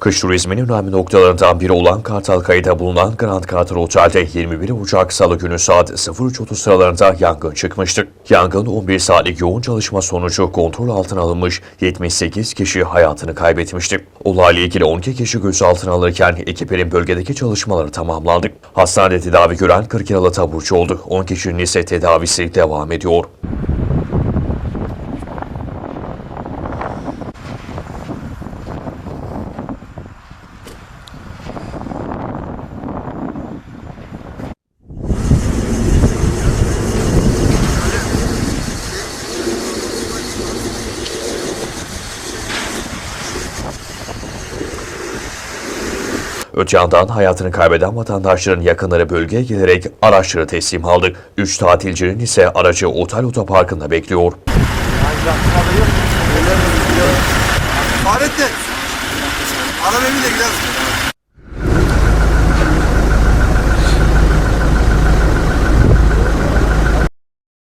Kış turizminin önemli noktalarından biri olan Kartal Kayı'da bulunan Grand Kartal Otel'de 21 Ocak Salı günü saat 03.30 sıralarında yangın çıkmıştı. Yangın 11 saatlik yoğun çalışma sonucu kontrol altına alınmış 78 kişi hayatını kaybetmişti. Olayla ilgili 12 kişi gözaltına alırken ekiplerin bölgedeki çalışmaları tamamlandı. Hastanede tedavi gören 40 yaralı taburcu oldu. 10 kişinin ise tedavisi devam ediyor. Öte yandan hayatını kaybeden vatandaşların yakınları bölgeye gelerek araçları teslim aldı. Üç tatilcinin ise aracı otel otoparkında bekliyor. Fahrettin. Adam evine gidelim.